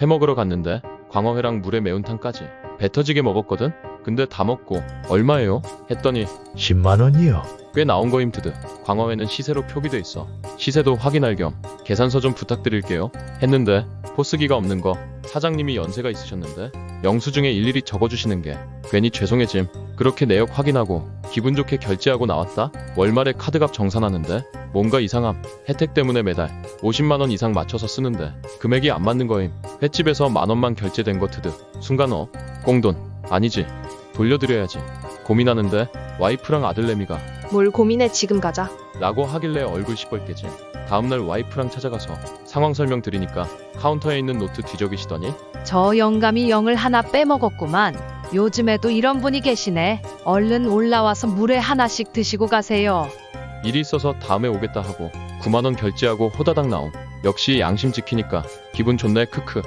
회 먹으러 갔는데 광어회랑 물에 매운탕까지 배 터지게 먹었거든? 근데 다 먹고 얼마예요? 했더니 10만 원이요. 꽤 나온 거 힘드드. 광어회는 시세로 표기돼 있어. 시세도 확인할 겸 계산서 좀 부탁드릴게요. 했는데 포스기가 없는 거 사장님이 연세가 있으셨는데 영수증에 일일이 적어주시는 게 괜히 죄송해짐. 그렇게 내역 확인하고 기분 좋게 결제하고 나왔다. 월말에 카드값 정산하는데 뭔가 이상함. 혜택 때문에 매달 50만 원 이상 맞춰서 쓰는데 금액이 안 맞는 거임. 횟집에서 만 원만 결제된 거 드득. 순간 어 꽁돈 아니지 돌려드려야지. 고민하는데 와이프랑 아들내미가 뭘 고민해 지금 가자. 라고 하길래 얼굴 시뻘개짐. 다음날 와이프랑 찾아가서 상황 설명 드리니까 카운터에 있는 노트 뒤적이시더니 저 영감이 영을 하나 빼먹었구만. 요즘에도 이런 분이 계시네. 얼른 올라와서 물에 하나씩 드시고 가세요. 일이 있어서 다음에 오겠다 하고 9만원 결제하고 호다닥 나옴. 역시 양심 지키니까 기분 좋네 크크.